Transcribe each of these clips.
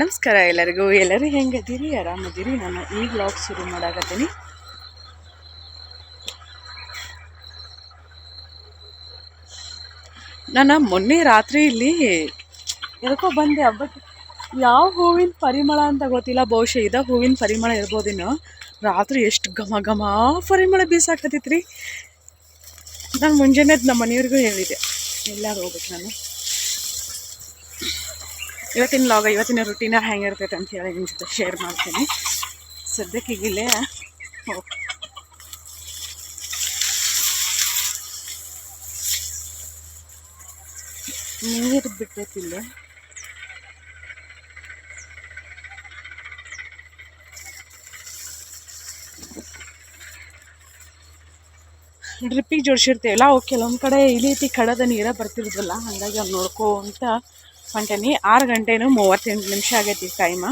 ನಮಸ್ಕಾರ ಎಲ್ಲರಿಗೂ. ಎಲ್ಲರೂ ಹೆಂಗದೀರಿ ಆರಾಮದಿರಿ ನಾನು ಈ ಬ್ಲಾಗ್ ಶುರು ಮಾಡಾಕತ್ತೀನಿ. ನಾನು ಮೊನ್ನೆ ರಾತ್ರಿ ಇಲ್ಲಿ ಎದಕ್ಕೋ ಬಂದೆ ಹಬ್ಬಕ್ಕೆ. ಯಾವ ಹೂವಿನ ಪರಿಮಳ ಅಂತ ಗೊತ್ತಿಲ್ಲ. ಬಹುಶಃ ಇದ ಹೂವಿನ ಪರಿಮಳ ಇರ್ಬೋದೇನೋ. ರಾತ್ರಿ ಎಷ್ಟು ಘಮ ಘಮ ಪರಿಮಳ ಬೀಸಾಕತ್ತೈತ್ರಿ. ನಾನು ಮುಂಜಾನೆ ಎದ್ದು ನಮ್ಮ ಮನೆಯವ್ರಿಗೂ ಹೇಳಿದೆ, ಎಲ್ಲರೂ ಹೋಗ್ಬೇಕು ನಾನು. ಇವತ್ತಿನ ಲಾಗ ಇವತ್ತಿನ ರುಟೀನ ಹೆಂಗಿರ್ತೈತೆ ಅಂತ ಹೇಳಿ ನಿಮ್ಮ ಜೊತೆ ಶೇರ್ ಮಾಡ್ತೀನಿ. ಸದ್ಯಕ್ಕೆ ಈಗ ಇಲ್ಲೇ ಹೋಗ್ ನೀರು ಬಿಟ್ಟೈತಿ ಇಲ್ಲೇ. ಡ್ರಿಪ್ಪಿಗೆ ಜೋಡಿಸಿರ್ತೀವಲ್ಲ, ಅವು ಕೆಲವೊಂದು ಕಡೆ ಈ ರೀತಿ ಕಡದ ನೀರ ಬರ್ತಿರೋದಲ್ಲ ಹಾಗಾಗಿ ಅವ್ನು ನೋಡ್ಕೊಂತ ಹೊಂಟೇನಿ ಆರು ಗಂಟೆನೂ ಮೂವತ್ತೆಂಟು ನಿಮಿಷ ಆಗೈತಿ ಟೈಮ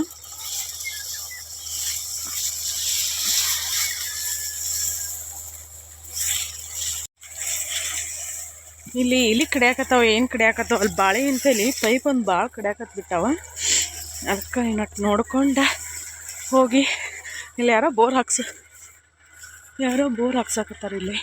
ಇಲ್ಲಿ ಇಲ್ಲಿ ಕಡಿಯಾಕತ್ತಾವ, ಏನು ಕಡಿಯಾಕತ್ತಾವ? ಅಲ್ಲಿ ಬಾಳೆ ಇಂತಲ್ಲಿ ಪೈಪ್ ಒಂದು ಭಾಳ ಕಡಿಯಾಕತ್ ಬಿಟ್ಟಾವ. ಅದಕ್ಕೆ ಇನ್ನಟ್ಟು ನೋಡ್ಕೊಂಡು ಹೋಗಿ. ಇಲ್ಲಿ ಯಾರೋ ಬೋರ್ ಹಾಕ್ಸ ಯಾರೋ ಬೋರ್ ಹಾಕ್ಸಾಕತ್ತಾರ ಇಲ್ಲಿ.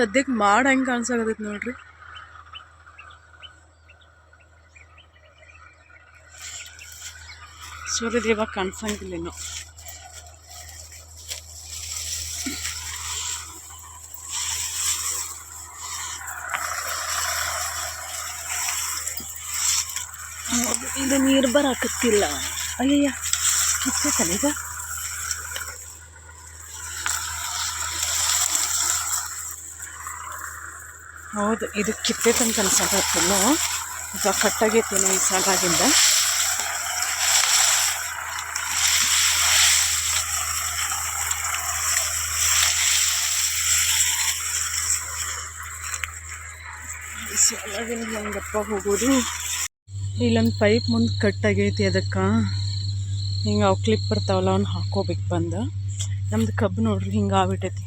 ಸದ್ಯಕ್ಕೆ ಮಾಡ ಹೆಂಗೆ ಕಾಣಿಸಾಕತ್ತೈತಿ ನೋಡ್ರಿ. ಸೂರ್ಯದೇವ ಕಾಣಿಸಂಗಿಲ್ಲ ಇನ್ನು. ಹೌದು, ಇದು ನೀರು ಬರಾಕತ್ತಿಲ್ಲ. ಅಯ್ಯಯ್ಯ ಹಚ್ಚ ಈಗ? ಹೌದು, ಇದು ಕಿತ್ತೈತಂತ ಅನ್ಸಕತ್ತಲ್ಲ ಈಗ ಕಟ್ಟಾಗೈತೇನೋ ಈ ಸಾಲಾಗಿಂದ ಈ ಸಾಲಾಗಿಂದ ಹೆಂಗಪ್ಪ ಹೋಗೋದು? ಇಲ್ಲೊಂದು ಪೈಪ್ ಮುಂದೆ ಕಟ್ಟಾಗೈತಿ ಅದಕ್ಕೆ. ಹಿಂಗೆ ಅವು ಕ್ಲಿಪ್ ಬರ್ತಾವಲ್ಲ, ಅವ್ನು ಹಾಕೋಬೇಕು ಬಂದು. ನಮ್ದು ಕಬ್ಬು ನೋಡ್ರಿ, ಹಿಂಗೆ ಆಗ್ಬಿಟ್ಟೈತಿ.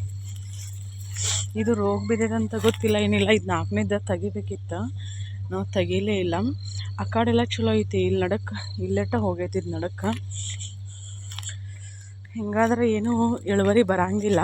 ಇದು ರೋಗ ಬಿದ್ದಿದೆ ಅಂತ ಗೊತ್ತಿಲ್ಲ, ಏನಿಲ್ಲ, ಇದು ನಾಲ್ಕನೇದ ತೆಗಿಬೇಕಿತ್ತು. ನಾವು ತೆಗೀಲೇ ಇಲ್ಲ. ಆ ಕಡೆಲ್ಲ ಚಲೋ ಐತಿ, ಇಲ್ಲಿ ನಡಕ್ಕೆ ಇಲ್ಲೆಟ್ಟ ಹೋಗೈತಿ ಇದು ನಡಕ್ಕೆ ಹಿಂಗಾದ್ರೆ ಏನೂ ಇಳುವರಿ ಬರಂಗಿಲ್ಲ.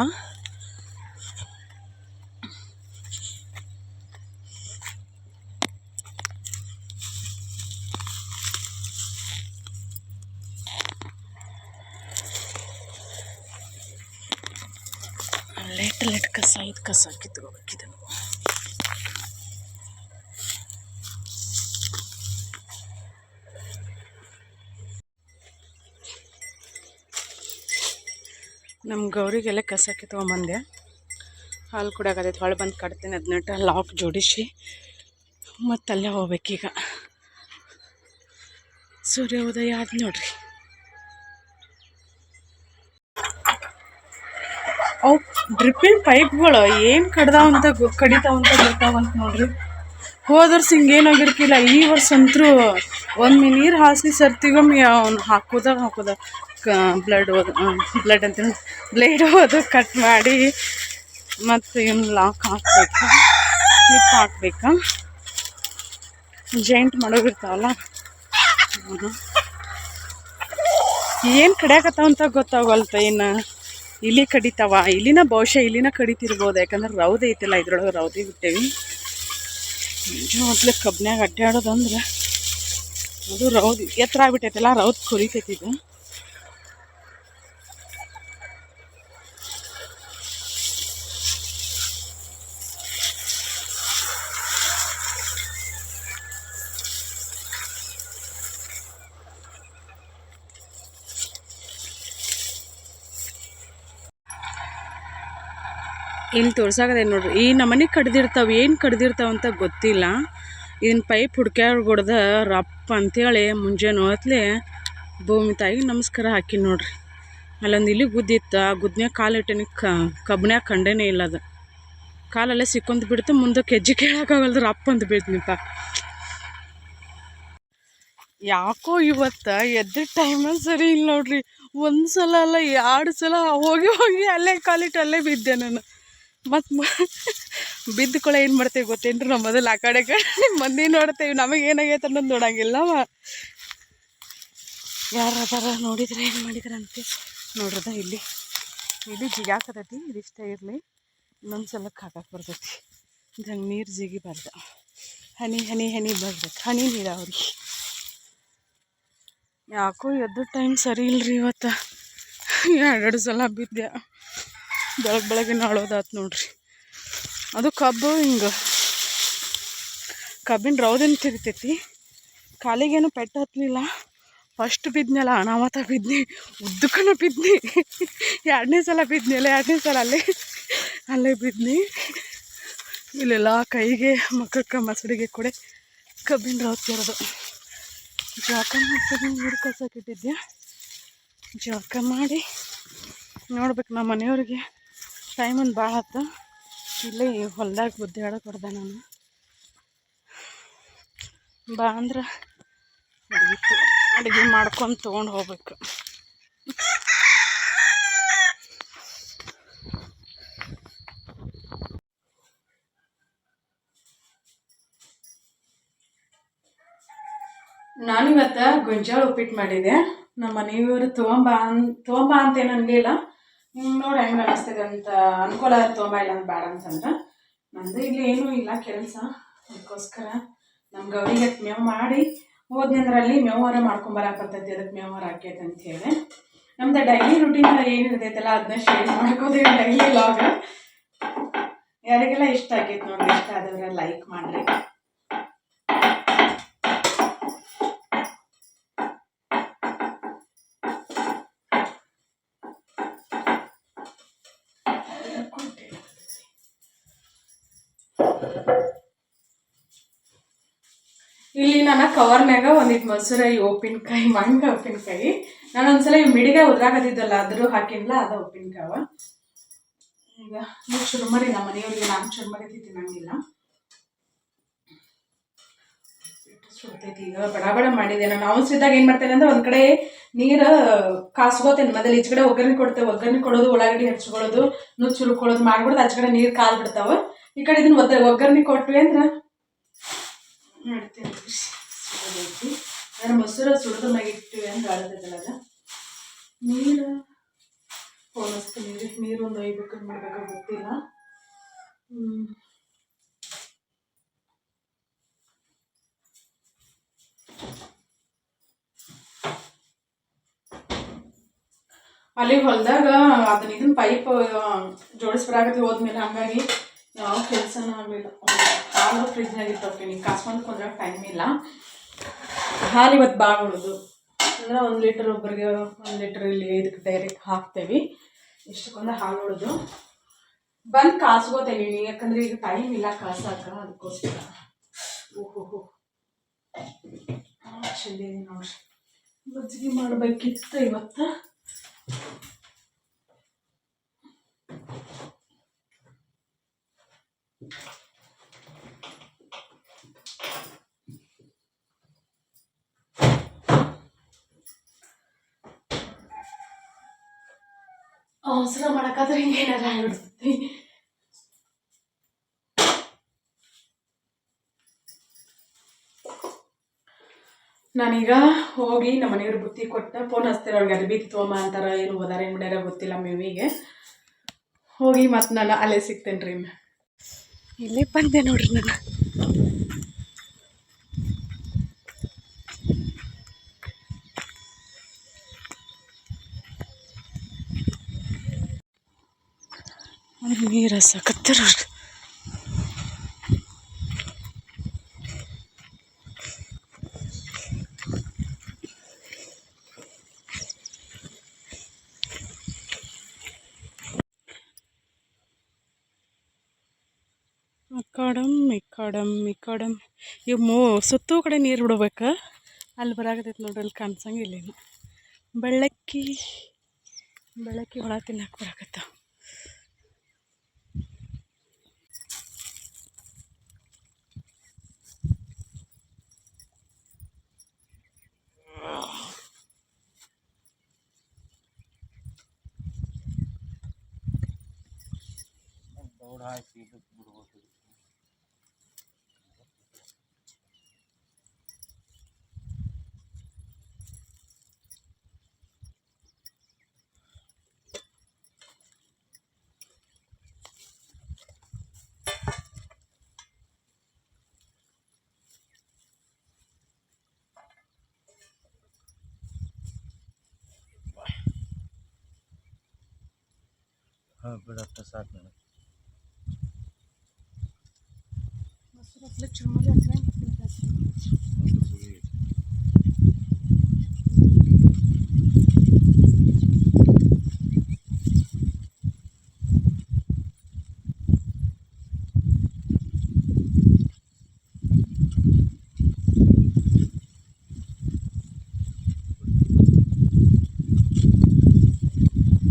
ಕಸ ಕಿತ್ಕೋಬೇಕಿದನು ನಮ್ಮ ಗೌರಿಗೆಲ್ಲ ಕಸ ಕಿತ್ಕೊಂಬಂದೆ. ಹಾಲು ಕುಡಿಯಾಕತ್ತೈತಿ ಹೊಳೆ ಬಂದು ಕಟ್ತೀನಿ ಹದಿನೆಂಟು ಲಾಕ್ ಜೋಡಿಸಿ ಮತ್ತು ಅಲ್ಲೇ ಹೋಗ್ಬೇಕೀಗ ಸೂರ್ಯ ಉದಯ ಆದ್ ನೋಡ್ರಿ. ಅವು ಡ್ರಿಪ್ಪಿನ ಪೈಪ್ಗಳು ಏನು ಕಡ್ದಾವಂತ ಗೊ ಕಡಿತಾವ ಅಂತ ಗೊತ್ತಾವಂತ ನೋಡ್ರಿ ಹೋದ ವರ್ಷ ಹಿಂಗೇನಾಗಿರ್ಕಿಲ್ಲ ಈ ವರ್ಷ ಅಂತರೂ ಒಮ್ಮೆ ನೀರು ಹಾಸಿ ಸರ್ತಿಗೊಮ್ಮೆ ಅವ್ನು ಹಾಕೋದ ಹಾಕೋದ. ಕ ಬ್ಲಡ್ ಹೋದ ಬ್ಲಡ್ ಅಂತ ಬ್ಲೇಡ್ ಓದು ಕಟ್ ಮಾಡಿ ಮತ್ತು ಇವ್ನ ಲಾಕ್ ಹಾಕ್ಬೇಕು. ಕ್ಲಿಪ್ ಹಾಕ್ಬೇಕು. ಜಾಯಿಂಟ್ ಮಾಡೋಗಿರ್ತಾವಲ್ಲ ಏನು ಕಡಿಯಾಕತ್ತಾವ ಅಂತ ಗೊತ್ತಾಗಲ್ತ ಇನ್ನು. ಇಲಿ ಕಡಿತಾವ, ಇಲ್ಲಿನ ಬಹುಶಃ ಇಲ್ಲಿನ ಕಡಿತಿರ್ಬೋದು. ಯಾಕಂದ್ರೆ ರೌದೆ ಐತಿಲ್ಲ, ಇದ್ರೊಳಗೆ ರೌದೆ ಬಿಟ್ಟೇವಿ ಮೊದ್ಲು ಕಬ್ನ್ಯಾಗ ಅಡ್ಡಾಡೋದಂದ್ರೆ ಅದು ರೌದ್ ಎತ್ತರ ಆಗ್ಬಿಟ್ಟೈತಲ್ಲ, ರೌದ್ ಕೊರಿತೈತಿ ಇದು. ಇಲ್ಲಿ ತೋರ್ಸಾಕದೆ ನೋಡ್ರಿ. ಈ ನಮ್ಮನೆ ಕಡ್ದಿರ್ತಾವ, ಏನು ಕಡ್ದಿರ್ತಾವ ಅಂತ ಗೊತ್ತಿಲ್ಲ. ಇದನ್ನ ಪೈಪ್ ಹುಡ್ಕ್ಯಾಡ್ಗೊಡ್ದ ರಪ್ಪ ಅಂತೇಳಿ ಮುಂಜಾನೆ ಹೊತ್ಲೆ ಭೂಮಿ ತಾಯಿಗೆ ನಮಸ್ಕಾರ ಹಾಕಿ ನೋಡ್ರಿ. ಅಲ್ಲೊಂದು ಇಲ್ಲಿ ಗುದ್ದಿತ್ತು, ಆ ಗುದ್ನ್ಯಾಗ ಕ ಕಬ್ಬನ್ಯಾಗ ಕಂಡೇನೇ ಇಲ್ಲ ಅದು. ಕಾಲಲ್ಲೇ ಸಿಕ್ಕೊಂದು ಬಿಡ್ತು, ಮುಂದಕ್ಕೆ ಹೆಜ್ಜೆ ಕೇಳೋಕ್ಕಾಗಲ್ದು ರಪ್ಪ ಅಂತ ಬೀಳ್ತೀನಿಪ್ಪ ಯಾಕೋ ಇವತ್ತು ಎದ್ದ ಟೈಮಲ್ಲಿ ಸರಿ ಇಲ್ಲ ನೋಡ್ರಿ. ಒಂದು ಸಲ ಅಲ್ಲ, ಎರಡು ಸಲ ಹೋಗಿ ಹೋಗಿ ಅಲ್ಲೇ ಕಾಲಿಟ್ಟು ಅಲ್ಲೇ ಬಿದ್ದೆ ನಾನು. ಮತ್ತು ಬಿದ್ದ ಕೂಡ ಏನು ಮಾಡ್ತೇವೆ ಗೊತ್ತೇನ್ರಿ? ನಾವು ಮೊದಲು ಆ ಕಡೆ ಕಡೆ ಮಂದಿ ನೋಡ್ತೇವೆ. ನಮಗೆ ಏನಾಗೈತೆ ಅನ್ನೋದು ಅವ ಯಾರ ನೋಡಿದ್ರೆ ಏನು ಮಾಡಿದ್ರೆ ಅಂತೆ ನೋಡ್ರದ ಇಲ್ಲಿ. ಇಲ್ಲಿ ಜಿಗಾಕತೈತಿ ಇದಿಷ್ಟ ಇರಲಿ. ಇನ್ನೊಂದು ಸಲಕ್ಕೆ ಹಾಕಕ್ಕೆ ಬರ್ತೈತಿ. ಇದ್ರಂಗೆ ನೀರು ಜಿಗಿಬಾರ್ದು ಹನಿ ಹನಿ ಹನಿ ಬರ್ಬೇಕು ಹನಿ ನೀರಾವರಿ. ಯಾಕೋ ಎದ್ದು ಟೈಮ್ ಸರಿ ಇಲ್ರಿ ಇವತ್ತು. ಎರಡು ಸಲ ಬಿದ್ದೆ. ಬೆಳಗ್ಗೆ ಬೆಳಗ್ಗೆ ನಾಳೋದಾತು ನೋಡ್ರಿ. ಅದು ಕಬ್ಬು ಹಿಂಗೆ. ಕಬ್ಬಿನ ರೌದಿನ ತಿರ್ತೈತಿ ಕಾಲಿಗೇನು ಪೆಟ್ಟು ಹತ್ತಲಿಲ್ಲ ಫಸ್ಟ್ ಬಿದ್ನಲ್ಲ, ಅನಾಮತ ಬಿದ್ನಿ ಉದ್ದಕ್ಕೂ ಬಿದ್ನಿ. ಎರಡನೇ ಸಲ ಬಿದ್ನಿಲ್ಲ ಎರಡನೇ ಸಲ ಅಲ್ಲೇ ಅಲ್ಲೇ ಬಿದ್ನಿ. ಇಲ್ಲೆಲ್ಲ ಕೈಗೆ ಮಕ್ಕಕ್ಕ ಮಸಡಿಗೆ ಕೂಡ ಕಬ್ಬಿನ ರೌದ್ ತಿರೋದು ಜಳಕ ಮಾಡ್ತೀನಿ ನೀರು ಕಸಕ್ಕೆ ಇಟ್ಟಿದ್ದೆ ಜಳಕ ಮಾಡಿ ನೋಡ್ಬೇಕು ನಮ್ಮ ಮನೆಯವ್ರಿಗೆ. ಟೈಮ್ ಒಂದು ಭಾಳ ಆಯ್ತು ಇಲ್ಲಿ ಹೊಲ್ದಾಗ ಬುದ್ಧಿ ಹೇಳಕ್ಕೆ ಹೊಡೆದೆ ನಾನು. ಬಾ ಅಂದ್ರೆ ಅಡುಗೆ ಅಡುಗೆ ಮಾಡ್ಕೊಂಡು ತೊಗೊಂಡು ಹೋಗ್ಬೇಕು. ನಾನಿವತ್ತು ಗೊಂಜಾಳ ಉಪ್ಪಿಟ್ಟು ಮಾಡಿದೆ. ನಮ್ಮ ಮನೆಯವರು ತೊಗೊಂಬ ಅನ್ ತೊಗೊಂಬ ಅಂತ ಏನು ಅನ್ನಲಿಲ್ಲ ನೋಡಿ ಹೆಂಗೆ ಅನಿಸ್ತದೆ ಅಂತ ಅನುಕೂಲ ತೊಗೊಂಬ ಇಲ್ಲ ಅಂತ ಬೇಡ ಅಂತಂದ್ರೆ. ನಂದು ಇಲ್ಲಿ ಏನೂ ಇಲ್ಲ ಕೆಲಸ. ಅದಕ್ಕೋಸ್ಕರ ನಮ್ಮ ಗೌರಿಗೆ ಮೇವು ಮಾಡಿ, ಹೋದ್ನಂದ್ರಲ್ಲಿ ಮೇವಾರ ಮಾಡ್ಕೊಂಬರಾಕತ್ತೈತಿ ಅದಕ್ಕೆ ಮೇವಾರ ಹಾಕೈತೆ ಅಂತ ಹೇಳಿ. ನಮ್ದು ಡೈಲಿ ರುಟೀನ್ ಏನಿರ್ತೈತಲ್ಲ ಅದನ್ನ ಶೇರ್ ಮಾಡ್ಕೋತೀವಿ ಡೈಲಿ ಲಾಗ್ ಯಾರಿಗೆಲ್ಲ ಇಷ್ಟ ಆಗೈತೆ ನೋಡಿ ಇಷ್ಟ ಆದವ್ರೆ ಲೈಕ್ ಮಾಡಿರಿ. ನಾನು ಕವರ್ನಾಗ ಒಂದಿಟ್ಟು ಮೊಸರು ಈ ಉಪ್ಪಿನಕಾಯಿ, ಮಂಗ ಉಪ್ಪಿನಕಾಯಿ. ನಾನು ಒಂದ್ಸಲ ಮಿಡಿಗೆ ಉದ್ರಾಗದಿದ್ದಲ್ಲ ಅದ್ರೂ ಹಾಕಿನ್ಲ ಅದ ಉಪ್ಪಿನಕಾವ ಈಗ ನೀವು ಚುರುಮರಿ ನಮ್ಮ ಮನೆಯವ್ರಿಗೆ ನಾನು ಚುರುಮರಿ ತಿನ್ನಂಗಿಲ್ಲ ಸುಡ್ತೈತಿ ಈಗ ಬಡ ಬಡ ಮಾಡಿದೆ ನಾನು ಸಿದ್ದಾಗ ಏನು ಮಾಡ್ತೇನೆ ಅಂದ್ರೆ ಒಂದು ಕಡೆ ನೀರು ಕಾಸ್ಕೋತೇನೆ. ಮೊದಲು ಈಚೆ ಕಡೆ ಒಗ್ಗರಣೆ ಕೊಡ್ತೇವೆ. ಒಗ್ಗರಣೆ ಕೊಡೋದು, ಉಳ್ಳಾಗಡ್ಡಿ ಹೆಚ್ಚಿಕೊಳ್ಳೋದು ನುಚ್ಚು ಚುರುಕೊಳ್ಳೋದು ಮಾಡ್ಬಿಡ್ದು ಆಚೆ ಕಡೆ ನೀರು ಕಾಲು ಬಿಡ್ತಾವೆ. ಈ ಕಡೆ ಇದನ್ನ ಒದ್ದ ಒಗ್ಗರಣೆ ಕೊಟ್ವಿ ಅಂದ್ರೆ ಮಾಡ್ತೇನೆ ಸುಡೋದೈತಿ ನಾನು ಮೊಸರು ಸುಡ್ದು ಮ್ಯಾಗ ಇಟ್ಟಿವಿ ಅಂತ ಆಳ್ತೈತಲ್ಲ ಅದ ನೀರು ಹೋಲಿಸ್ತೀನಿ ನೀರು ಒಂದು ಒಯ್ಬೇಕು ಮಾಡಬೇಕು ಗೊತ್ತಿಲ್ಲ. ಅಲ್ಲಿ ಹೊಲದಾಗ ಅದನ್ನ ಇದನ್ನ ಪೈಪ್ ಜೋಡಿಸ್ಬರಾಗತ್ತೆ ಹೋದ್ಮೇಲೆ. ಹಂಗಾಗಿ ಯಾವ ಕೆಲಸನೂ ಆಗಲಿಲ್ಲ. ಆದರೂ ಫ್ರಿಜ್ನಾಗ ಇಟ್ಟೋಗ್ತೀನಿ. ಕಾಸ್ಕೊಂಡು ಕುಂದ್ರಾಗ ಟೈಮ್ ಇಲ್ಲ. ಹಾಲು ಇವತ್ತು ಭಾಳ ಉಳಿದು. ಅಂದ್ರೆ ಒಂದು ಲೀಟರ್ ಒಬ್ಬರಿಗೆ ಒಂದು ಲೀಟರ್ ಇಲ್ಲಿ ಇದಕ್ಕೆ ಡೈರೆಕ್ಟ್ ಹಾಕ್ತೇವೆ. ಇಷ್ಟಕ್ಕೊಂದು ಹಾಲು ಉಳಿದು. ಬಂದು ಕಾಸ್ಕೋತೇವೆ ಯಾಕಂದ್ರೆ ಈಗ ಟೈಮ್ ಇಲ್ಲ ಕಾಸಾಕ ಅದಕ್ಕೋಸ್ಕರ ಓಹೋ ಚಂದ ನೋಡ್ರಿ. ಮಜ್ಜಿಗೆ ಮಾಡಬೇಕಿತ್ತು ಇವತ್ತು. ಅವಸರ ಮಾಡಕ್ಕಾದ್ರೆ ಹಿಂಗೇನಾರ ಆಗ್ಬಿಡ್ತೈತಿ. ನಾನೀಗ ಹೋಗಿ ನಮ್ಮ ಮನೆಯವ್ರ ಬುತ್ತಿ ಕೊಟ್ಟ ಫೋನ್ ಹಚ್ತೀರ ಅವ್ರಿಗೆ ಅಲ್ಲಿ ಬಿತ್ತು ತೋಮ ಅಂತಾರ, ಏನು ಓದಾರ ಏನು ಮಾಡ್ಯಾರ ಗೊತ್ತಿಲ್ಲ ಮೇವಿಗೆ ಹೋಗಿ ಮತ್ತೆ ನಾನು ಅಲ್ಲೇ ಸಿಗ್ತೇನೆ ರೀ ಇಲ್ಲೇ ಬಂದೆ ನೋಡ್ರಿ ನಾನು. ನೀರು ಹಸಕತ್ತಾರ ಅಕ್ಕಾಡಮ್ ಇಕ್ಕಾಡಮ್ ಇಕ್ಕಾಡಮ್ ಇವು ಮೂ ಸುತ್ತೂ ಕಡೆ ನೀರು ಬಿಡ್ಬೇಕು. ಅಲ್ಲಿ ಬರಾಕತೈತಿ ನೋಡ್ರಿ, ಅಲ್ಲಿ ಕಾಣಿಸಂಗಿಲ್ಲ ಬೆಳ್ಳಕ್ಕಿ ಬೆಳ್ಳಕ್ಕಿ ಒಳ ತಿನ್ನಕ್ಕೆ ಬರಾಕತ್ತ ದೌಡ್ ಹಾಕಿ ಹಾಂ ಬಿಡತ್ತ ಸಾಕು ನನಗೆ ಮೊಸರು ಹತ್ಲಿಕ್ಕೆ ಚುಮ್ಮರಿ ಹತ್ಲೆ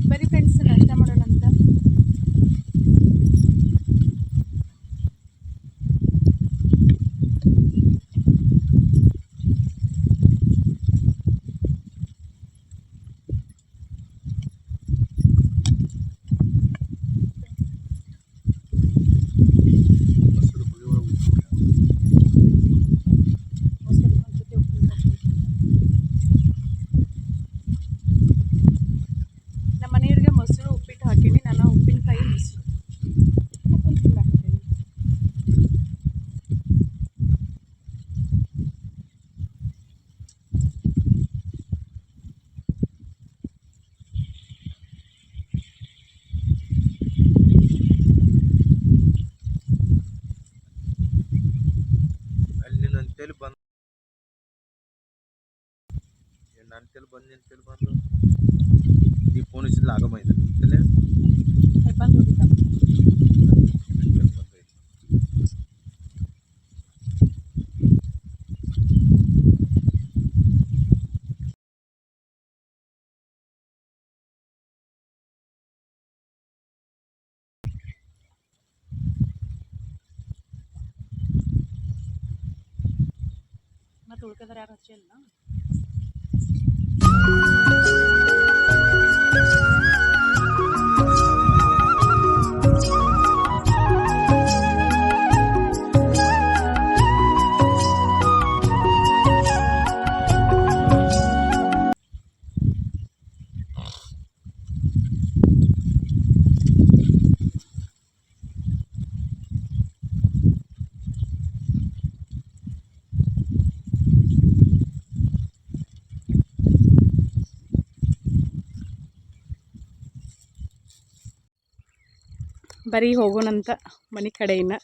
ಬರೀ ಫ್ರೆಂಡ್ಸ್ ನಾಷ್ಟ ಮಾಡೋಣ ಅಂತ ಮೊಸರು ಹುಳಿ ಒಳಗೆ ಮೊಸರು ಒಂದ್ಸತಿ ಉಪ್ಪಿನಕಾಯಿ ನಮ್ಮ ಮನೆಯವ್ರಿಗೆ ಮೊಸರು ಉಪ್ಪಿಟ್ಟು ಹಾಕೀನಿ ನಾನು ಉಪ್ಪಿನಕಾಯಿ ಮೊಸರು ಹಾಕೊಂಡು ತಿನ್ನಾಕತ್ತೀನಿ ಅಲ್ಲಿ ನಿನ್ನ ಅಂತೇಳಿ ಬಂದು ನನ್ನ ಅಂತೇಳಿ ಬಂದು ನಿಂತೇಳಿ ಬಂದು ಈ ಫೋನ್ ಹಚ್ಚಿದ್ಲ ಆಗ ಮೈದ ಅಂತೇಳಿ ಬಂದು ಹೋಗಿದ್ದ ಅಂತೇಳಿ ಬರೀ ಹೋಗೋಣಂತ ಮನೆ ಕಡೆಯಿಂದ.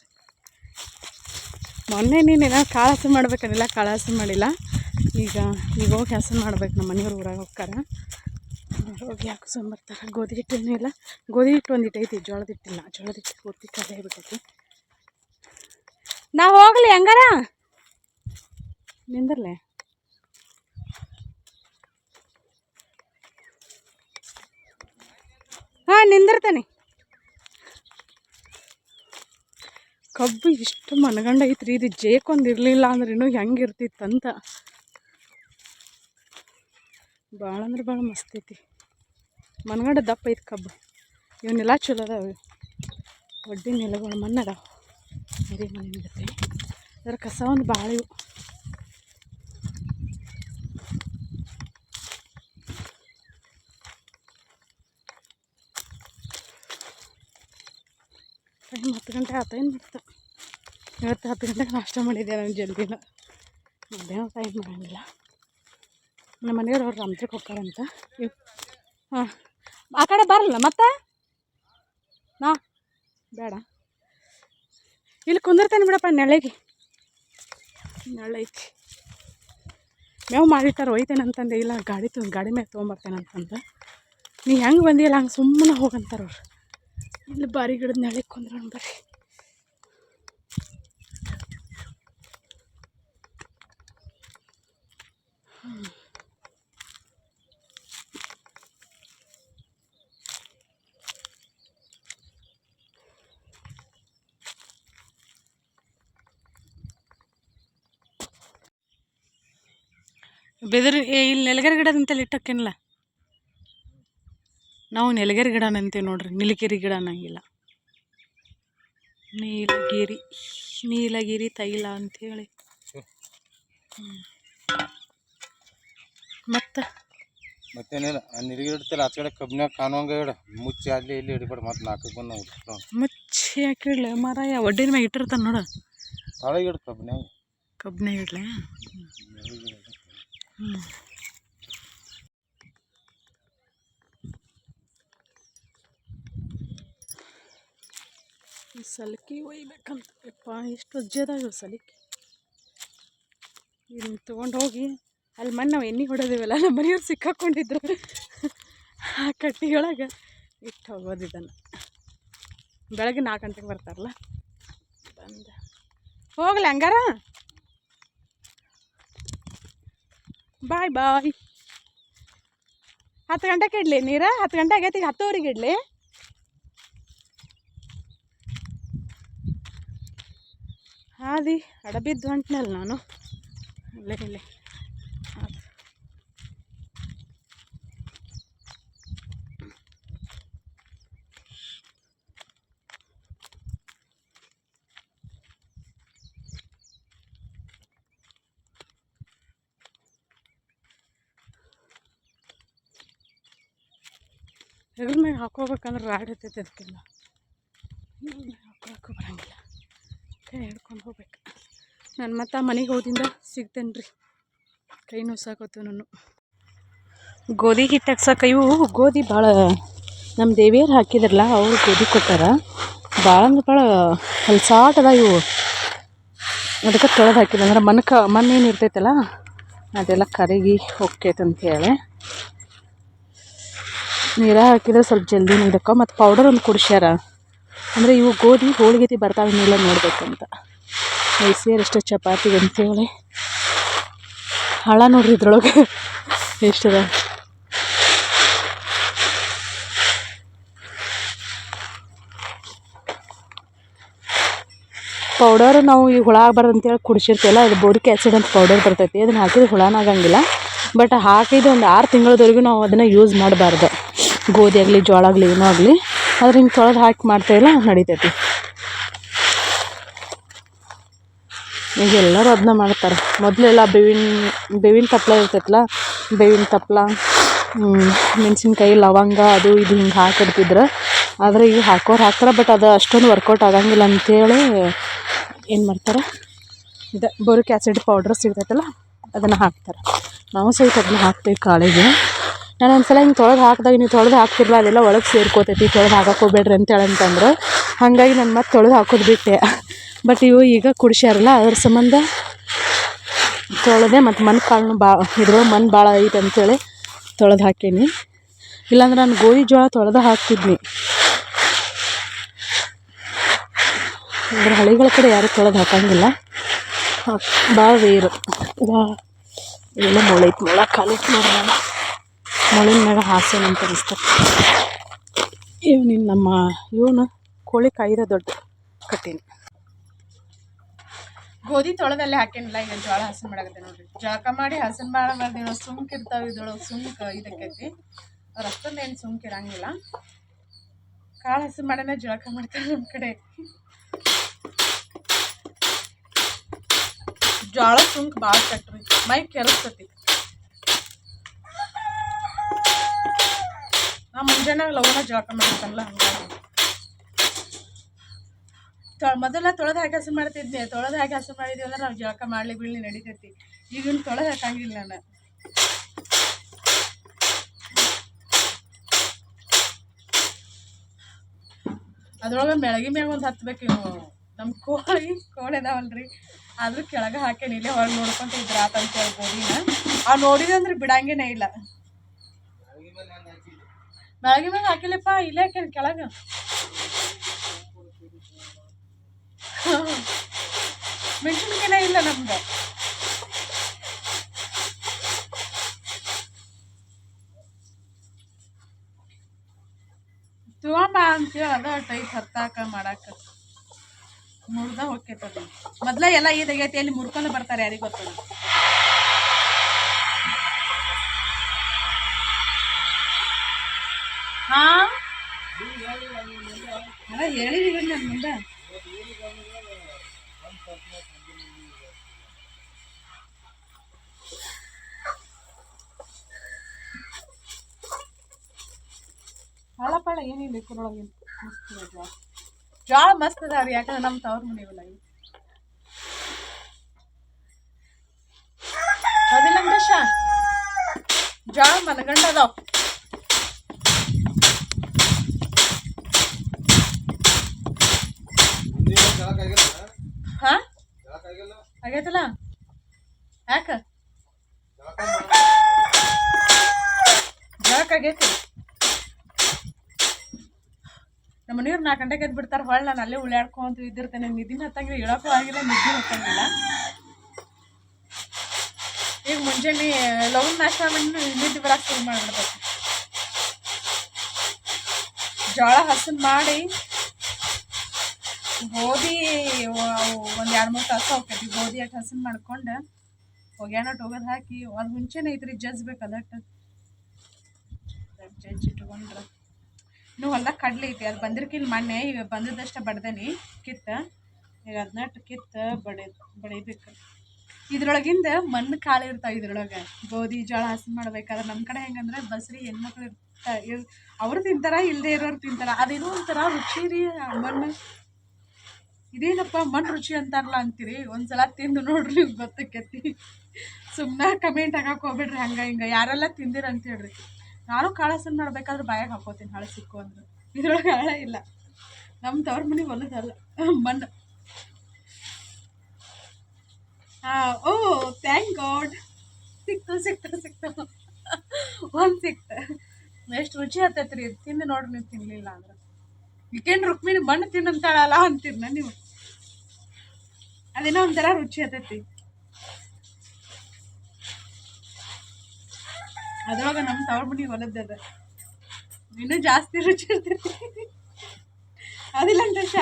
ಮೊನ್ನೆ ನೀನೇನ ಕಾಳು ಹಸು ಮಾಡ್ಬೇಕನ್ನಿಲ್ಲ ಕಾಳು ಹಸು ಮಾಡಿಲ್ಲ. ಈಗ ಈಗ ಹೋಗಿ ಹಸು ಮಾಡ್ಬೇಕು ನಮ್ಮ ಮನೆಯವ್ರು ಊರಾಗ ಹೋಗ್ತಾರ. ಹೋಗಿ ಹಾಕಿಸ್ಕೊಂಬರ್ತಾರೆ ಗೋಧಿ ಹಿಟ್ಟೇನೂ ಇಲ್ಲ. ಗೋಧಿ ಹಿಟ್ಟು ಒಂದು ಹಿಟ್ಟೈತಿ ಜೋಳದ ಹಿಟ್ಟಿಲ್ಲ. ಜೋಳದ ಹಿಟ್ಟು ಪೂರ್ತಿ ಖಾಲಿ ಬಿಟ್ಟೈತಿ ನಾ ಹೋಗ್ಲಿ ಹೆಂಗಾರ? ನಿಂದರ್ಲೆ? ಹಾಂ, ನಿಂದಿರ್ತಾನೆ. ಕಬ್ಬು ಇಷ್ಟು ಮನಗಂಡೈತ್ರಿ ಇದು ಜೇಕೊಂದು ಇರಲಿಲ್ಲ ಅಂದ್ರೆ ಇನ್ನೂ ಹೆಂಗೆ ಇರ್ತಿತ್ತಂತ. ಭಾಳ ಅಂದ್ರೆ ಭಾಳ ಮಸ್ತ್ ಐತಿ. ಮನಗಂಡ ದಪ್ಪ ಐತಿ ಕಬ್ಬು. ಇವನ್ನೆಲ್ಲ ಚಲೋ ಅದಾವೆ ಒಡ್ಡಿ ನೆಲಗಳು ಮಣ್ಣು ಅದಾವೆ. ಅದೇ ಮನೆ ಗತೆ ಅದರ ಕಸ ಒಂದು ಭಾಳ ಇವು. ಟೈಮ್ ಹತ್ತು ಗಂಟೆ ಆತೇನು ಬರ್ತಾ ಇವತ್ತು ಹತ್ತು ಗಂಟೆಗೆ ನಾಷ್ಟ ಮಾಡಿದ್ದೆ ನಾನು ಜಲ್ದಿನ ಮಧ್ಯಾಹ್ನ ಟೈಮ್ ಮಾಡಂಗಿಲ್ಲ? ನಮ್ಮ ಮನೆಯವ್ರು ಅವ್ರು ರಾಮತ್ರಿಗೆ ಹೋಗ್ತಾರಂತ. ಇವ್ ಹಾಂ. ಆ ಕಡೆ ಬರಲ್ಲ ಮತ್ತೆ? ನಾ. ಬೇಡ. ಇಲ್ಲಿ ಕುಂದಿರ್ತೇನೆ ಬಿಡಪ್ಪ ನೆಳೆಗೆ. ನೆಳೆಗೆ ಮೇವು ಮಾಡಿಟ್ಟಾರ ಒಯ್ತೇನೆ ಅಂತಂದೆ. ಇಲ್ಲ, ಗಾಡಿ ತು ಗಾಡಿ ಮೇಲೆ ತೊಗೊಂಬರ್ತೇನೆ ಅಂತಂದು. ನೀ ಹೆಂಗೆ ಬಂದಿಲ್ಲ ಹಂಗೆ ಸುಮ್ಮನೆ ಹೋಗಂತಾರ ಅವ್ರು. ಇಲ್ಲಿ ಬಾರಿ ಗಿಡದ ನೆಲಕ್ಕೆ ಕುಂದ್ರಣ ಬರ್ರಿ ಬೆದರಿ ಇಲ್ಲಿ ನೆಲಗರ ಗಿಡದಂತೆಲ್ಲ ಇಟ್ಟಕ್ಕೇನಿಲ್ಲ ನಾವು ನೆಲಗೇರಿ ಗಿಡ ಅಂತೀವಿ ನೋಡ್ರಿ ನೀಲಗಿರಿ ಗಿಡ ಅನ್ನಂಗಿಲ್ಲ ನೀಲಗಿರಿ ನೀಲಗಿರಿ ತೈಲ ಅಂಥೇಳಿ ಮತ್ತು? ಮತ್ತೇನಿಲ್ಲ ಆ ನೀರಿಗೆ ಇಡ್ತಿಲ್ಲ ಆಚೆ ಕಡೆ ಕಬ್ಬಿನಾಗ ಕಾಣುವಂಗ ಇಡ ಮುಚ್ಚಿ ಅಲ್ಲಿ ಇಲ್ಲಿ ಇಡ್ಬೇಡ ಮತ್ತೆ ನಾಲ್ಕು ಬಂದು ನಾವು ಮುಚ್ಚಿ ಹಾಕಿಡ್ಲೆ ಮಾರಾಯ ಒಡ್ಡಿನ ಮ್ಯಾಗ ಇಟ್ಟಿರ್ತಾನೆ ನೋಡು. ತಳಗೆ ಇಡು ಕಬ್ಬಿನಾಗ ಕಬ್ಬನೇ ಇಡ್ಲೆ? ಹ್ಞೂ ಈ ಸಲಕಿ ಒಯ್ಬೇಕಂತ ಯಪ್ಪ, ಎಷ್ಟು ಅಜ್ಜದಾಗ ಸಲಿಕೆ. ಇದನ್ನ ತೊಗೊಂಡು ಹೋಗಿ ಅಲ್ಲಿ ಮಣ್ಣು ನಾವು ಎಣ್ಣೆ ಹೊಡೆದಿವಲ್ಲ ನಮ್ಮ ಮನೆಯವ್ರು ಸಿಕ್ಕಾಕೊಂಡಿದ್ರು. ಆ ಕಟ್ಟಿಯೊಳಗೆ ಇಟ್ಟು ಹೋಗೋದು ಇದನ್ನು. ಬೆಳಗ್ಗೆ ನಾಲ್ಕು ಗಂಟೆಗೆ ಬರ್ತಾರಲ್ಲ? ಬಂದ. ಹೋಗ್ಲಿ ಹಂಗಾರ. ಬಾಯ್ ಬಾಯ್. ಹತ್ತು ಗಂಟೆಗೆ ಇಡ್ಲಿ, ನೀರು? ಹತ್ತು ಗಂಟೆ ಆಗೈತಿ ಈಗ ಹತ್ತುವರೆಗೆ ಇಡ್ಲಿ? ಹಾದಿ ಅಡಬಿದ್ದು ಹೊಂಟ್ನಲ್ಲ ನಾನು. ಇಲ್ಲೇ ಇಲ್ಲೇ. ಹೆಗಲ ಮ್ಯಾಗ ಹಾಕೋಬೇಕಂದ್ರೆ ರಾಡ್ ಹತ್ತೈತೆ ಅದಕ್ಕೆಲ್ಲ. ಹಾಕೊಳಕ್ಕೂ ಬರಂಗಿಲ್ಲ ಕೈ ಹಿಡ್ಕೊಂಡು ಹೋಗ್ಬೇಕು. ನಾನು ಮತ್ತೆ ಮನೆಗೆ ಹೋದಿಂದ ಸಿಗ್ತೇನೆ ರೀ ಕೈ ನೋಸಾಕತ್ತು ನಾನು. ಗೋಧಿ ಹಿಟ್ಟು ಹಾಕ್ಸಕ್ಕೆ ಇವು ಗೋಧಿ ಭಾಳ ನಮ್ಮ ದೇವಿಯರು ಹಾಕಿದ್ರಲ್ಲ, ಅವರು ಗೋಧಿ ಕೊಟ್ಟಾರ. ಭಾಳ ಅಂದ್ರೆ ಭಾಳ ಹೊಲ್ಸಾಟದ ಇವು. ಅದಕ್ಕೆ ತೊಳೆದು ಹಾಕಿಲ್ಲ ಅಂದ್ರೆ ಮನ್ಕ ಮಣ್ಣೇನು ಇರ್ತೈತಲ್ಲ, ಅದೆಲ್ಲ ಕರಗಿ ಹೊಕ್ಕೈತೆ ಅಂತೇಳಿ ನೀರ ಹಾಕಿದ್ರೆ ಸ್ವಲ್ಪ ಜಲ್ದಿ ನೀಡಕ್ಕ ಮತ್ತು ಪೌಡರ್ ಒಂದು ಕುಡಿಸ್ಯಾರ. ಅಂದರೆ ಇವು ಗೋಧಿ, ಹೋಳಿಗೆತಿ ಬರ್ತಾವೆ ಇನ್ನೆಲ್ಲ ನೋಡಬೇಕಂತ. ಎಷ್ಟು ಚಪಾತಿ ಅಂತೇಳಿ ಹಳ ನೋಡ್ರಿ ಇದ್ರೊಳಗೆ. ಎಷ್ಟದ? ಪೌಡರ್ ನಾವು ಈ ಹುಳ ಆಗ್ಬಾರ್ದು ಅಂತೇಳಿ ಕುಡಿಸಿರ್ತೀವಲ್ಲ, ಅದು ಬೋರಿಕ್ ಆ್ಯಸಿಡ್ ಅಂತ ಪೌಡರ್ ಬರ್ತೈತಿ. ಅದನ್ನು ಹಾಕಿದ್ರೆ ಹುಳನಾಗಂಗಿಲ್ಲ ಬಟ್ ಹಾಕಿದ್ದು ಒಂದು ಆರು ತಿಂಗಳವರೆಗೂ ನಾವು ಅದನ್ನು ಯೂಸ್ ಮಾಡಬಾರ್ದು. ಗೋಧಿ ಆಗಲಿ, ಜೋಳ ಆಗಲಿ, ಏನೋ ಆಗಲಿ. ಆದ್ರೆ ಹಿಂಗೆ ತೊಳೆದು ಹಾಕಿ ಮಾಡ್ತಾಯಿಲ್ಲ ನಡಿತೈತಿ. ಈಗ ಎಲ್ಲರೂ ಅದನ್ನ ಮಾಡ್ತಾರೆ. ಮೊದಲೆಲ್ಲ ಬೇವಿನ ಬೇವಿನ ತಪ್ಪಲ ಇರ್ತೈತಲ್ಲ ಬೇವಿನ ತಪ್ಪಲ ಮೆಣಸಿನ್ಕಾಯಿ, ಲವಂಗ, ಅದು ಇದು ಹಿಂಗೆ ಹಾಕಿಡ್ತಿದ್ರು. ಆದರೆ ಈಗ ಹಾಕೋರು ಹಾಕ್ತಾರೆ ಬಟ್ ಅದು ಅಷ್ಟೊಂದು ವರ್ಕೌಟ್ ಆಗಂಗಿಲ್ಲ ಅಂತೇಳಿ ಏನು ಮಾಡ್ತಾರೆ? ಇದು ಬೋರಿಕ್ ಆ್ಯಸಿಡ್ ಪೌಡ್ರ್ ಸಿಗ್ತೈತಲ್ಲ, ಅದನ್ನು ಹಾಕ್ತಾರೆ. ನಾವು ಸಹಿತ ಅದನ್ನ ಹಾಕ್ತೀವಿ ಕಾಳಿಗೆ. ನಾನು ಒಂದು ಸಲ ಹಿಂಗೆ ತೊಳೆದು ಹಾಕಿದಾಗ ನೀವು ತೊಳೆದು ಹಾಕ್ತಿರಲ್ಲ ಅದೆಲ್ಲ ಒಳಗೆ ಸೇರ್ಕೋತೈತಿ, ತೊಳೆದು ಹಾಕಕ್ಕೆ ಹೋಗ್ಬೇಡ್ರಿ ಅಂತೇಳಿ ಅಂತಂದ್ರೆ. ಹಾಗಾಗಿ ನಾನು ಮತ್ತೆ ತೊಳೆದು ಹಾಕೋದು ಬಿಟ್ಟೆ. ಬಟ್ ಇವು ಈಗ ಕುಡಿಸ್ಯಾರಲ್ಲ, ಅದ್ರ ಸಂಬಂಧ ತೊಳೆದೆ ಮತ್ತು ಮಣ್ಣು ಕಾಳು ಭಾಳ ಇದ್ರೊಳಗೆ ಮಣ್ಣು ಭಾಳ ಐತೆ ಅಂತೇಳಿ ತೊಳೆದು ಹಾಕೀನಿ. ಇಲ್ಲಾಂದ್ರೆ ನಾನು ಗೋಧಿ ಜೋಳ ತೊಳೆದು ಹಾಕ್ತಿದ್ನಿ. ಅಂದ್ರೆ ಹಳ್ಳಿಗಳ ಕಡೆ ಯಾರೂ ತೊಳೆದು ಹಾಕಂಗಿಲ್ಲ. ಭಾಳ ವೇರು ವಾ ಏನೋ ಮೊಳೆ ಮುಳ ಕಾಲೈತಿ ನೋಡಿ ಮೊಳಿನ ಮ್ಯಾಗ ಹಾಸೇನ ಅಂತ ಅನಿಸ್ತದೆ ಇವ್ ನಮ್ಮ ಇವನು ಕೋಳಿ ಕಾಯಿದ ದೊಡ್ಡ ಕಟ್ಟಿನಿ ಗೋಧಿ ತೊಳೆದಲ್ಲೇ ಹಾಕೇನಿಲ್ಲ ಈಗ ಜೋಳ ಹಸನ್ ಮಾಡಕತ್ತೆ ನೋಡ್ರಿ. ಜಳಕ ಮಾಡಿ ಹಸನ್ ಮಾಡಬಾರ್ದು ಸುಮ್ಕ್ ಇರ್ತಾವ ಇದ್ರೊಳಗೆ ಸುಮ್ಕ ಇದಕ್ಕೈತಿ. ಅವ್ರು ಅಷ್ಟೊಂದು ಏನು ಸುಮ್ಕ್ ಇರಂಗಿಲ್ಲ. ಕಾಳು ಹಸನ್ ಮಾಡನ ಜಳಕ ಮಾಡ್ತಾರೆ ನಮ್ಮ ಕಡೆ. ಜೋಳ ಸುಂಕ್ ಭಾಳ ಕಟ್ರಿ. ಮೈ ಕೆರಸ್ತತಿ ನಾ ಮುಂಜಾನೆ ಲವಣ ಜಳಕ ಮಾಡ್ತಾನಲ್ಲ ಹಂಗಾಗಿ. ತೊಳ ಮೊದಲ ತೊಳೆದ ಹಾಕಿ ಮಾಡ್ತಿದ್ನಿ. ತೊಳೆದ ಹಸು ಮಾಡಿದ್ವಿ ಅಂದ್ರೆ ನಾವು ಜಳಕ ಮಾಡ್ಲಿ ಬೀಳಿ ನಡಿತೈತಿ. ಈಗಿನ ತೊಳೆದ ಹಾಕಂಗಿಲ್ಲ ನಾನು. ಅದ್ರೊಳಗೆ ಮೆಳಗಿ ಮ್ಯಾಗ ಒಂದು ಹತ್ಬೇಕು ಇವು ನಮ್ಮ ಕೋಳಿ ಕೋಳಿ ಅದಾವಲ್ರಿ. ಆದ್ರೂ ಕೆಳಗೆ ಹಾಕ್ಯಾನಿಲ್ಲೇ ಇಲ್ಲೇ ಹೊರಗೆ ನೋಡ್ಕೊಂತ ಇದ್ರ ಆತಂತ ಹೇಳ್ಬೋದಿನ ಆ ನೋಡಿದಂದ್ರೆ ಬಿಡಂಗೇನೇ ಇಲ್ಲ. ಮೆಳಗಿ ಮೇಲೆ ಹಾಕಿಲ್ಲಪ್ಪ, ಇಲ್ಲೇ ಕೇಳಿ ಕೆಳಗೆ. ಮೆಣಸಿನ್ಕಾಯಿನೇ ಇಲ್ಲ ನಮ್ದು. ತಗೊಂಬ ಅಂತೇಳಿ ಅದ ಟೈಪ್ ಹತ್ತಾಕ ಮಾಡಾಕ. ಮುರ್ದ ಅದು ಮೊದ್ಲ ಎಲ್ಲ ಇದಾಗೈತಿ ಅಲ್ಲಿ ಮುರ್ಕೊಂಡು ಬರ್ತಾರೆ ಯಾರಿಗೆ ಹೇಳಿದೀವಿ ನನ್ನ ಮುಂದೆ. ಹಳಪಳ ಏನಿಲ್ಲ ಕುರೊಳಗೆ ಮಸ್ತ್ ಜೋಳ ಜೋಳ ಮಸ್ತ್ ರೀ, ಯಾಕಂದ್ರೆ ನಮ್ಮ ತವ್ರ ಮನೆಯವಲ್ಲ ಇವು. ಹೌದಿಲ್ಲ ಅಂಕಶ ಜೋಳ ಮನಗಂಡ ಅದಾವ ಹಾ ಆಗೈತಲ್ಲ? ಯಾಕ? ಜಳಕ ಆಗೈತಿ? ನಮ್ಮ ಮನೆಯವ್ರು ನಾಲ್ಕು ಗಂಟೆಗೆ ಎದ್ದು ಬಿಡ್ತಾರೆ ಹೊಳ್ಳಿ ನಾನು ಅಲ್ಲೇ ಉಳ್ಯಾಡ್ಕೊಂತ ಇದ್ದಿರ್ತೇನೆ. ನಿದ್ದಿನ ಹತ್ತಂಗಿಲ್ಲ ಹೇಳಕ್ಕೂ ಆಗಿಲ್ಲ ನಿದ್ದೆ ಹತ್ತಂಗಿಲ್ಲ. ಈಗ ಮುಂಜಾನೆ ಲವನ್ ನಾಷ್ಟ ಮಾಡಿ ನಿದ್ದೆ ಬರಕ್ಕೆ ಶುರು ಮಾಡ್ಬಿಡ್ಬೇಕು. ಜೋಳ ಹಸನ್ ಮಾಡಿ ಗೋಧಿ ಒಂದು ಎರಡು ಮೂರು ತಾಸು ಹೋಗ್ತೈತಿ. ಗೋಧಿ ಅಷ್ಟು ಹಸನ್ ಮಾಡ್ಕೊಂಡು ಹೊಗ್ಯಾನ ಟೋಗದ್ ಹಾಕಿ, ಅದು ಮುಂಚೆನೇ ಐತ್ರಿ ಜಜ್ಬೇಕು ಅದಟ್ಟು. ಜಜ್ಜಿ ಇಟ್ಕೊಂಡ್ರೆ ಇನ್ನು ಹೊಲ್ದಾಗ ಕಡ್ಲೆ ಐತಿ, ಅದು ಬಂದಿರ್ಕಿಲ್ಲ ಮಣ್ಣೆ ಈಗ ಬಂದದಷ್ಟ ಬಡ್ದೇನಿ ಕಿತ್ತ. ಈಗ ಅದನ್ನ ಕಿತ್ತ ಬಡಿ, ಬಡಿಬೇಕು. ಇದ್ರೊಳಗಿಂದ ಮಣ್ಣು ಕಾಳು ಇರ್ತಾವೆ ಇದ್ರೊಳಗೆ. ಗೋಧಿ, ಜೋಳ ಹಸನ್ ಮಾಡ್ಬೇಕಾದ್ರೆ ನಮ್ಮ ಕಡೆ ಹೆಂಗಂದ್ರೆ ಬಸ್ರಿ ಹೆಣ್ಮಕ್ಳು ಇರ್ತಾ ಇರ್, ಅವ್ರು ತಿಂತಾರ ಇಲ್ಲದೆ ಇರೋರು ತಿಂತಾರ. ಅದೇನೋ ಒಂಥರ ರುಚಿ ರೀ ಮಣ್ಣು. ಇದೇನಪ್ಪ ಮಣ್ಣು ರುಚಿ ಅಂತಾರಲ್ಲ ಅಂತೀರಿ? ಒಂದ್ಸಲ ತಿಂದು ನೋಡ್ರಿ ಗೊತ್ತಕ್ಕೆತ್ತಿ ಗೊತ್ತಕ್ಕೈತಿ ಸುಮ್ಮನೆ ಕಮೆಂಟ್ ಹಾಕಕ್ಕೆ ಹೋಗ್ಬಿಡ್ರಿ, ಹಂಗೆ ಹಿಂಗೆ. ಯಾರೆಲ್ಲ ತಿಂದಿರ ಅಂತ ಹೇಳ್ರಿ. ನಾನು ಕಾಳಸನ್ ಮಾಡ್ಬೇಕಾದ್ರೆ ಬಾಯಾಗ ಹಾಕೋತೀನಿ, ಹಳೆ ಸಿಕ್ಕು ಅಂದ್ರೆ. ಇದ್ರೊಳಗೆ ಹಳೆ ಇಲ್ಲ. ನಮ್ಮ ತವ್ರ ಮನೆ ಹೊಲದಲ್ಲ, ಮಣ್ಣು. ಓ ಥ್ಯಾಂಕ್ ಗಾಡ್ ಸಿಕ್ತು ಸಿಕ್ತು ಸಿಕ್ತು. ಒಂದು ಸಿಕ್ತ. ಎಷ್ಟು ರುಚಿ ಹತ್ತೈತ್ರಿ ತಿಂದು ನೋಡ್ರಿ ನೀವು ತಿನ್ನಲಿಲ್ಲ ಅಂದ್ರೆ. ವೀಕೆಂಡ್ ರುಕ್ಮಿಣಿ ಮಣ್ಣು ತಿನ್ನಂತಾಳಲ್ಲ ಅಂತೀರ ನೀವು? ಅದೇನೋ ಒಂಥರ ರುಚಿ ಹತ್ತೈತಿ ಅದ್ರೊಳಗೆ ನಮ್ಮ ತವ್ರ ಮನಿ ಹೊಲದ್ದದ ಇನ್ನೂ ಜಾಸ್ತಿ ರುಚಿ ಇರ್ತೈತಿ. ಅದಿಲ್ಲ ಅಂತಶ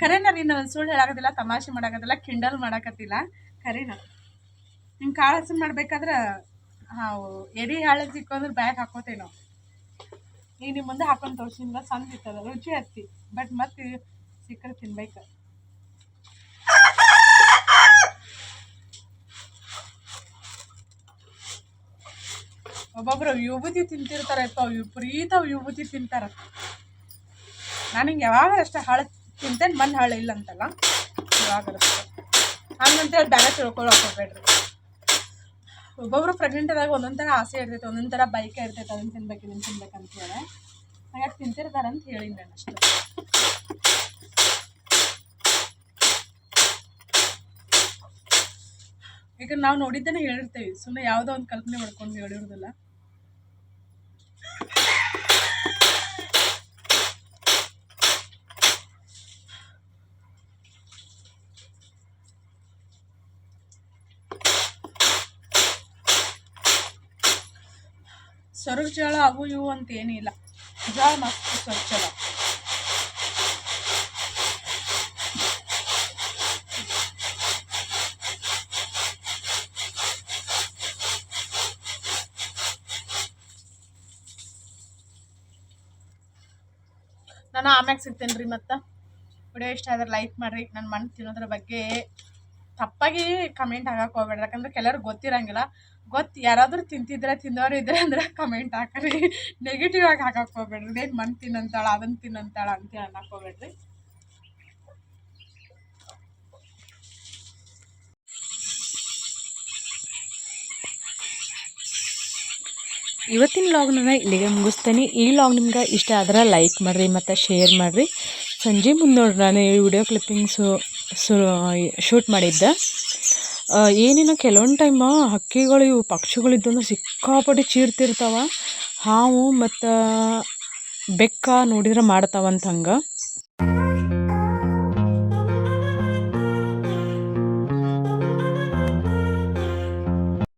ಖರೇನ ನೀನು ಸುಳ್ಳು ಹೇಳಾಕತ್ತಿಲ್ಲ, ತಮಾಷೆ ಮಾಡಾಕತ್ತಿಲ್ಲ, ಕಿಂಡಲ್ ಮಾಡಾಕತ್ತಿಲ್ಲ. ಖರೇನ ನಿಮ್ ಕಾಳು ಹಸನ್ ಮಾಡ್ಬೇಕಾದ್ರ ಹಾವು, ಎಡಿ ಹಾಳೆ ಸಿಕ್ಕೋದ್ರೆ ಬ್ಯಾಗ್ ಹಾಕೋತೇವೆ ನಾವು. ಈಗ ನಿಮ್ಮ ಮುಂದೆ ಹಾಕೊಂಡು ತೋರ್ಸಿಂದ ಸಂದಿತ್ತದ ರುಚಿ ಹತ್ತಿ ಬಟ್ ಮತ್ತೆ ಸಿಕ್ಕರೆ ತಿನ್ಬೇಕು. ಒಬ್ಬೊಬ್ರು ವಿಭೂತಿ ತಿಂತಿರ್ತಾರಪ್ಪ ವಿಪರೀತ ವಿಭೂತಿ ತಿಂತಾರ. ನಾನು ಹಿಂಗೆ ಯಾವಾಗ ಅಷ್ಟೇ ಹಾಳು ತಿಂತೇನೆ ಮಣ್ಣು ಹಾಳು ಇಲ್ಲ ಅಂತಲ್ಲ. ಯಾವಾಗ ಹಂಗಂತೇಳಿ ಬ್ಯಾಗ ತಿಳ್ಕೊಳ್ಬೇಡ್ರಿ ಹೋಗ್ಬೇಡ್ರಿ. ಒಬ್ಬೊಬ್ರು ಪ್ರೆಗ್ನೆಂಟ್ ಆದಾಗ ಒಂದೊಂದು ಥರ ಆಸೆ ಇರ್ತೈತೆ, ಒಂದೊಂದು ಥರ ಬೈಕ ಇರ್ತೈತೆ ಅದನ್ನು ತಿನ್ಬೇಕು ಇದನ್ನು ತಿನ್ಬೇಕು ಅಂತ ಹೇಳಿ. ಹಾಗಾಗಿ ತಿಂತಿರ್ತಾರೆ ಅಂತ ಹೇಳಿ ನಾನು ಅಷ್ಟೇ. ಈಗ ನಾವು ನೋಡಿದ್ದೇನೆ ಹೇಳಿರ್ತೇವೆ ಸುಮ್ಮನೆ ಯಾವುದೋ ಒಂದು ಕಲ್ಪನೆ ಮಾಡ್ಕೊಂಡು ಹೇಳಿರೋದಿಲ್ಲ. ಸ್ವರ್ಗ ಜಳ ಅವು ಇವು ಅಂತ ಏನಿಲ್ಲ. ಜಳ ಮಸ್ತ್ ಸ್ವಚ್ಛ ಆಮ್ಯಾಗ ಸಿಗ್ತೇನೆ ರೀ ಮತ್ತು? ವಿಡಿಯೋ ಇಷ್ಟ ಆದ್ರೆ ಲೈಕ್ ಮಾಡಿರಿ. ನನ್ನ ಮಣ್ಣು ತಿನ್ನೋದ್ರ ಬಗ್ಗೆ ತಪ್ಪಾಗಿ ಕಮೆಂಟ್ ಹಾಕಕ್ಕೆ ಹೋಗ್ಬೇಡ್ರಿ. ಯಾಕಂದ್ರೆ ಕೆಲವ್ರಿಗೆ ಗೊತ್ತಿರಂಗಿಲ್ಲ. ಗೊತ್ತು ಯಾರಾದರೂ ತಿಂತಿದ್ರೆ, ತಿಂದವರು ಇದ್ರೆ ಅಂದ್ರೆ ಕಮೆಂಟ್ ಹಾಕರಿ. ನೆಗೆಟಿವ್ ಆಗಿ ಹಾಕಕ್ಕೆ ಹೋಗ್ಬೇಡ್ರಿ. ಏನು ಮಣ್ಣು ತಿನ್ನಂತಾಳ ಅದನ್ನು ತಿನ್ನಂತಾಳ ಅಂತ ಅನ್ನಕ್ಕೆ ಹೋಗ್ಬೇಡ್ರಿ. ಇವತ್ತಿನ ಲಾಗ್ನ ಇಲ್ಲಿಗೆ ಮುಗಿಸ್ತೇನೆ. ಈ ಲಾಗ್ ನಿಮ್ಗೆ ಇಷ್ಟ ಆದ್ರೆ ಲೈಕ್ ಮಾಡಿರಿ ಮತ್ತು ಶೇರ್ ಮಾಡಿರಿ. ಸಂಜೆ ಮುಂದೆ ನೋಡ್ರಿ ನಾನು ಈ ವಿಡಿಯೋ ಕ್ಲಿಪ್ಪಿಂಗ್ಸು ಸು ಶೂಟ್ ಮಾಡಿದ್ದೆ. ಏನೇನೋ ಕೆಲವೊಂದು ಟೈಮ ಹಕ್ಕಿಗಳು ಇವು, ಪಕ್ಷಿಗಳು ಇದ್ದು ಸಿಕ್ಕಾಪಟ್ಟೆ ಚೀರ್ತಿರ್ತಾವ. ಹಾವು ಮತ್ತು ಬೆಕ್ಕ ನೋಡಿದ್ರೆ ಮಾಡ್ತಾವಂತ ಹಂಗೆ.